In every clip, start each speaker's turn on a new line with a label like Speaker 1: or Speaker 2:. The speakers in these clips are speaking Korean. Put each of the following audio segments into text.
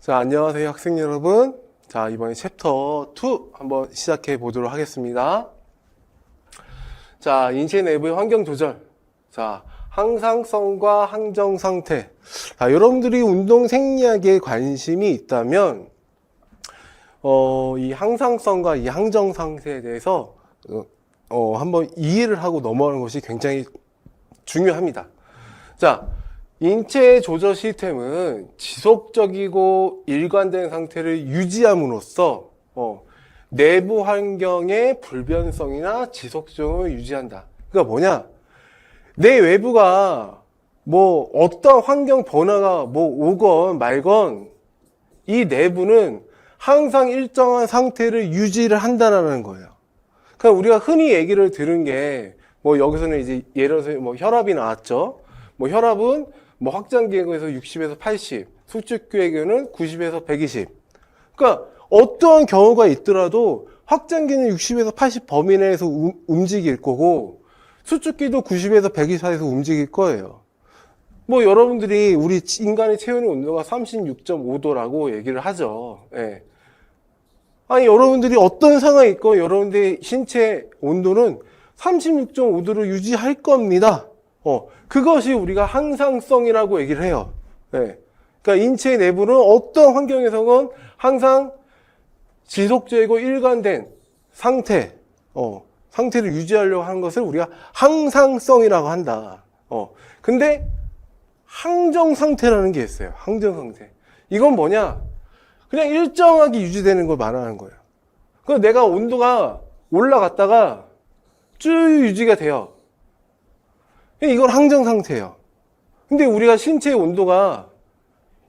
Speaker 1: 자, 안녕하세요, 학생 여러분. 자, 이번에 챕터 2 한번 시작해 보도록 하겠습니다. 자, 인체 내부의 환경 조절. 자, 항상성과 항정 상태. 자, 여러분들이 운동 생리학에 관심이 있다면, 어, 이 항상성과 이 항정 상태에 대해서, 어, 어, 한번 이해를 하고 넘어가는 것이 굉장히 중요합니다. 자, 인체 조절 시스템은 지속적이고 일관된 상태를 유지함으로써 어, 내부 환경의 불변성이나 지속성을 유지한다. 그러니까 뭐냐? 내 외부가 뭐 어떤 환경 변화가 뭐 오건 말건 이 내부는 항상 일정한 상태를 유지를 한다라는 거예요. 그러니까 우리가 흔히 얘기를 들은 게 뭐 여기서는 이제 예를 들어서 뭐 혈압이 나왔죠. 뭐 혈압은 뭐 확장기에서 60에서 80, 수축기에는 90에서 120. 그러니까 어떠한 경우가 있더라도 확장기는 60에서 80 범위 내에서 우- 움직일 거고 수축기도 90에서 120 사이에서 움직일 거예요. 뭐 여러분들이 우리 인간의 체온의 온도가 36.5도라고 얘기를 하죠. 예. 아니 여러분들이 어떤 상황이 있고 여러분들의 신체 온도는 36.5도로 유지할 겁니다. 어, 그것이 우리가 항상성이라고 얘기를 해요. 예. 그러니까 인체 내부는 어떤 환경에서건 항상 지속적이고 일관된 상태, 어, 상태를 유지하려고 하는 것을 우리가 항상성이라고 한다. 어, 근데 항정 상태라는 게 있어요. 항정 상태. 이건 뭐냐? 그냥 일정하게 유지되는 걸 말하는 거예요. 그 내가 온도가 올라갔다가 쭉 유지가 돼요. 이건 항정 상태예요. 근데 우리가 신체의 온도가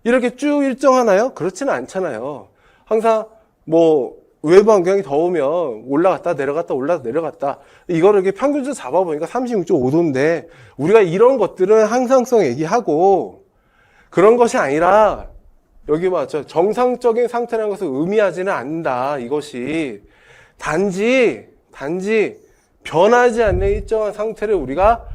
Speaker 1: 이렇게 쭉 일정하나요? 그렇지는 않잖아요. 항상 뭐 외부 환경이 더우면 올라갔다 내려갔다 올라갔다 내려갔다 이거를 이렇게 평균적으로 잡아보니까 36.5도인데 우리가 이런 것들은 항상성 얘기하고 그런 것이 아니라 여기 맞죠 정상적인 상태라는 것을 의미하지는 않는다 이것이 단지 단지 변하지 않는 일정한 상태를 우리가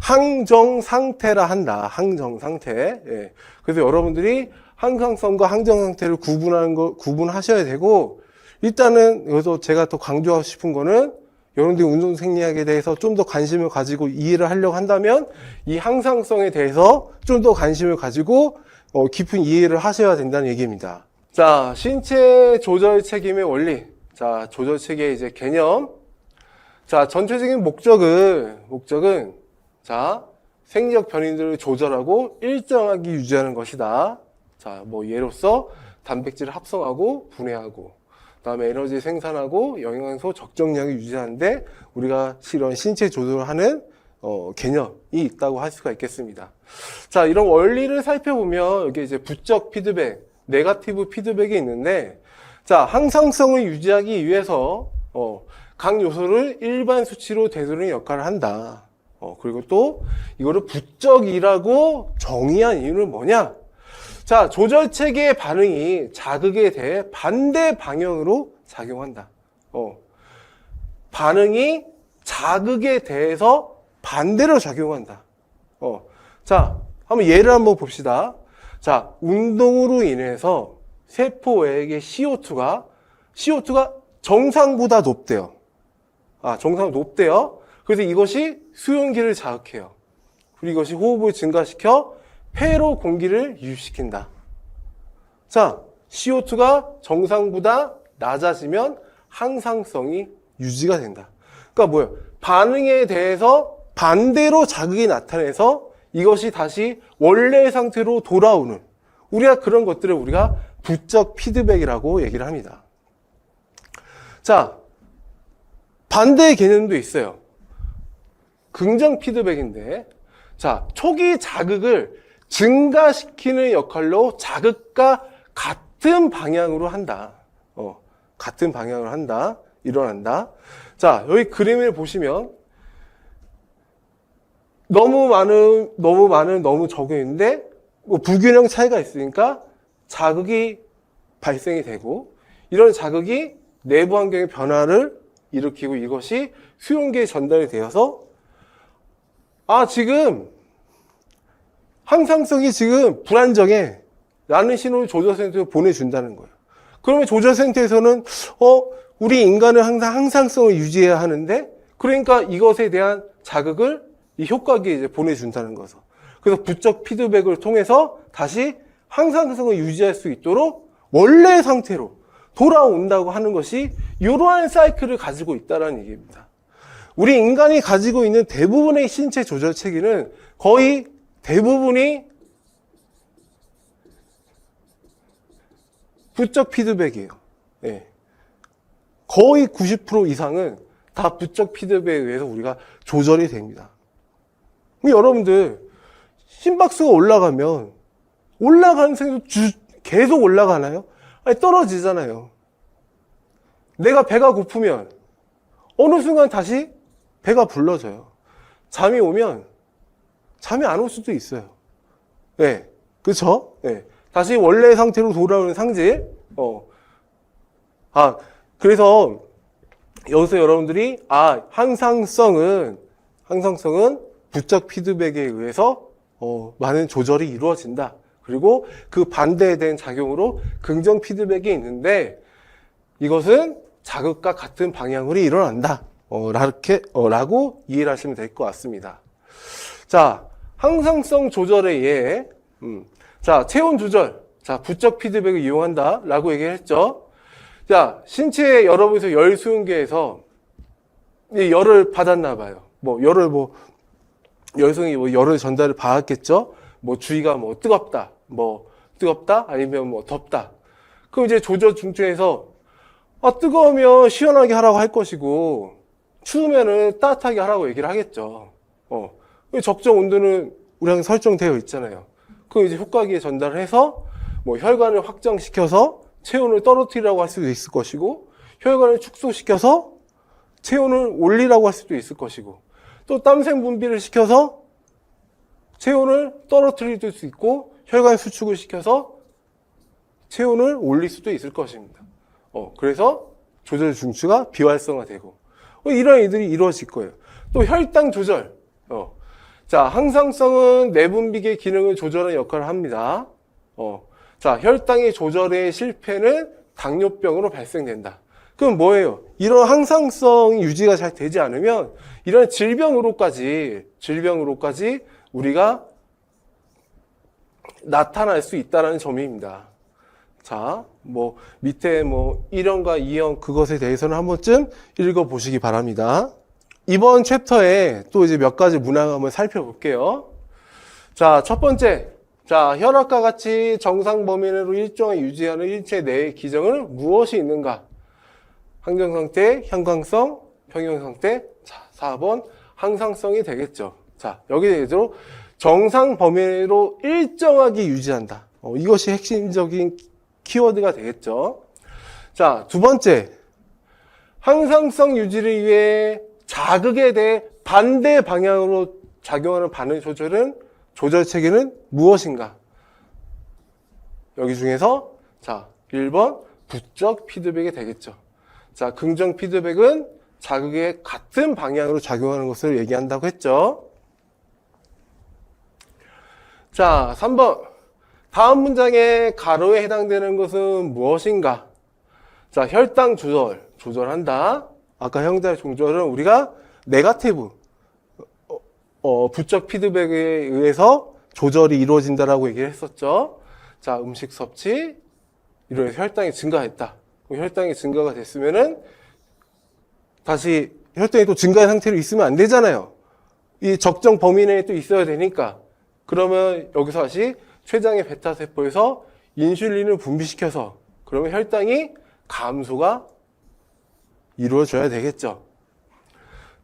Speaker 1: 항정 상태라 한다. 항정 상태. 예. 그래서 여러분들이 항상성과 항정 상태를 구분하는 거 구분하셔야 되고 일단은 여기서 제가 또 강조하고 싶은 거는 여러분들이 운동 생리학에 대해서 좀 더 관심을 가지고 이해를 하려고 한다면 이 항상성에 대해서 좀 더 관심을 가지고 어, 깊은 이해를 하셔야 된다는 얘기입니다. 자, 신체 조절 책임의 원리. 자, 조절 체계의 이제 개념. 자, 전체적인 목적은, 목적은, 자, 생리적 변이들을 조절하고 일정하게 유지하는 것이다. 자, 뭐, 예로서 단백질을 합성하고 분해하고, 그 다음에 에너지 생산하고 영양소 적정량을 유지하는데 우리가 실은 신체 조절을 하는 어, 개념이 있다고 할 수가 있겠습니다. 자, 이런 원리를 살펴보면 여기 이제 부적 피드백, 네가티브 피드백이 있는데 자, 항상성을 유지하기 위해서 어, 각 요소를 일반 수치로 되돌리는 역할을 한다. 어, 그리고 또 이거를 부적이라고 정의한 이유는 뭐냐? 자, 조절 체계의 반응이 자극에 대해 반대 방향으로 작용한다. 어, 반응이 자극에 대해서 반대로 작용한다. 어, 자, 한번 예를 한번 봅시다. 자, 운동으로 인해서 세포 외액의 CO2가 CO2가 정상보다 높대요. 아, 정상 높대요. 그래서 이것이 수용기를 자극해요. 그리고 이것이 호흡을 증가시켜 폐로 공기를 유입시킨다. 자, CO2가 정상보다 낮아지면 항상성이 유지가 된다. 그러니까 뭐예요? 반응에 대해서 반대로 자극이 나타내서 이것이 다시 원래의 상태로 돌아오는 우리가 그런 것들을 우리가 부적 피드백이라고 얘기를 합니다. 자, 반대의 개념도 있어요. 긍정 피드백인데, 자, 초기 자극을 증가시키는 역할로 자극과 같은 방향으로 한다. 어, 같은 방향으로 한다. 일어난다. 자, 여기 그림을 보시면, 너무 많은, 너무 많은, 너무 적은 있는데, 뭐 불균형 차이가 있으니까 자극이 발생이 되고, 이런 자극이 내부 환경의 변화를 일으키고 이것이 수용기에 전달이 되어서 아 지금 항상성이 지금 불안정해 라는 신호를 조절센터에 보내준다는 거예요. 그러면 조절센터에서는 어 우리 인간은 항상 항상성을 유지해야 하는데 그러니까 이것에 대한 자극을 이 효과기에 이제 보내준다는 거죠. 그래서 부적 피드백을 통해서 다시 항상성을 유지할 수 있도록 원래 상태로 돌아온다고 하는 것이 이러한 사이클을 가지고 있다는 얘기입니다. 우리 인간이 가지고 있는 대부분의 신체 조절 체계는 거의 대부분이 부적 피드백이에요. 예. 거의 90% 이상은 다 부적 피드백에 의해서 우리가 조절이 됩니다. 여러분들 심박수가 올라가면 올라가는 생도 계속 올라가나요? 아니 떨어지잖아요. 내가 배가 고프면 어느 순간 다시 배가 불러져요. 잠이 오면 잠이 안 올 수도 있어요. 네, 그렇죠? 네. 다시 원래 상태로 돌아오는 상질. 어. 아, 그래서 여기서 여러분들이 아, 항상성은 항상성은 부적 피드백에 의해서 어, 많은 조절이 이루어진다. 그리고 그 반대된 작용으로 긍정 피드백이 있는데 이것은 자극과 같은 방향으로 일어난다. 어, 라게, 어, 라고 이해를 하시면 될 것 같습니다. 자, 항상성 조절에 의해, 음, 자, 체온 조절. 자, 부적 피드백을 이용한다. 라고 얘기를 했죠. 자, 신체 여러분에서 열 수용계에서 이 열을 받았나 봐요. 뭐, 열을 뭐, 열성이 뭐 열을 전달을 받았겠죠? 뭐, 주위가 뭐, 뜨겁다. 뭐, 뜨겁다? 아니면 뭐, 덥다. 그럼 이제 조절 중추에서, 아, 뜨거우면 시원하게 하라고 할 것이고, 추우면은 따뜻하게 하라고 얘기를 하겠죠. 어. 적정 온도는 우리랑 설정되어 있잖아요. 그럼 이제 효과기에 전달을 해서 뭐 혈관을 확장시켜서 체온을 떨어뜨리라고 할 수도 있을 것이고 혈관을 축소시켜서 체온을 올리라고 할 수도 있을 것이고 또 땀샘 분비를 시켜서 체온을 떨어뜨릴 수 있고 혈관 수축을 시켜서 체온을 올릴 수도 있을 것입니다. 어, 그래서 조절 중추가 비활성화되고 어, 이런 일들이 이루어질 거예요. 또 혈당 조절. 어. 자, 항상성은 내분비계 기능을 조절하는 역할을 합니다. 어. 자, 혈당의 조절의 실패는 당뇨병으로 발생된다. 그럼 뭐예요? 이런 항상성 유지가 잘 되지 않으면 이런 질병으로까지 질병으로까지 우리가 나타날 수 있다는 점입니다. 자, 뭐 밑에 뭐 1형과 2형 그것에 대해서는 한 번쯤 읽어 보시기 바랍니다. 이번 챕터에 또 이제 몇 가지 문항 한번 살펴볼게요. 자, 첫 번째. 자, 혈압과 같이 정상 범위 내로 일정을 유지하는 일체 내의 기정은 무엇이 있는가? 항정 상태, 형광성, 평형 상태. 자, 4번 항상성이 되겠죠. 자, 여기 대해서 정상 범위 내로 일정하게 유지한다. 어, 이것이 핵심적인 키워드가 되겠죠. 자, 두 번째. 항상성 유지를 위해 자극에 대해 반대 방향으로 작용하는 반응 조절은 조절 체계는 무엇인가? 여기 중에서 자, 1번 부적 피드백이 되겠죠. 자, 긍정 피드백은 자극의 같은 방향으로 작용하는 것을 얘기한다고 했죠. 자, 3번. 다음 문장의 가로에 해당되는 것은 무엇인가? 자, 혈당 조절, 조절한다. 아까 형제 조절은 우리가 네가티브, 어, 어, 부적 피드백에 의해서 조절이 이루어진다라고 얘기를 했었죠. 자, 음식 섭취, 이러해서 혈당이 증가했다. 혈당이 증가가 됐으면은 다시 혈당이 또 증가한 상태로 있으면 안 되잖아요. 이 적정 범위 내에 또 있어야 되니까. 그러면 여기서 다시 췌장의 베타 세포에서 인슐린을 분비시켜서 그러면 혈당이 감소가 이루어져야 되겠죠.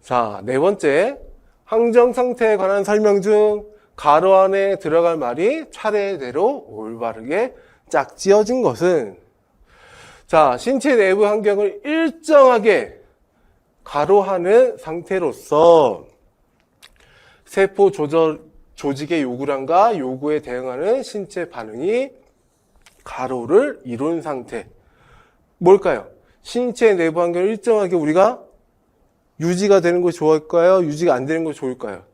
Speaker 1: 자, 네 번째. 항정 상태에 관한 설명 중 가로 안에 들어갈 말이 차례대로 올바르게 짝지어진 것은 자, 신체 내부 환경을 일정하게 가로하는 상태로서 세포 조절 조직의 요구량과 요구에 대응하는 신체 반응이 가로를 이룬 상태. 뭘까요? 신체 내부 환경을 일정하게 우리가 유지가 되는 것이 좋을까요? 유지가 안 되는 것이 좋을까요?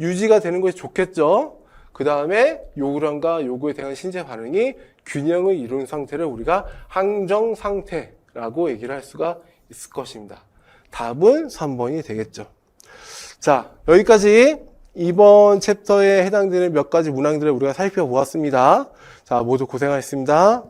Speaker 1: 유지가 되는 것이 좋겠죠? 그 다음에 요구량과 요구에 대한 신체 반응이 균형을 이룬 상태를 우리가 항정 상태라고 얘기를 할 수가 있을 것입니다. 답은 3번이 되겠죠. 자, 여기까지 이번 챕터에 해당되는 몇 가지 문항들을 우리가 살펴보았습니다. 자, 모두 고생하셨습니다.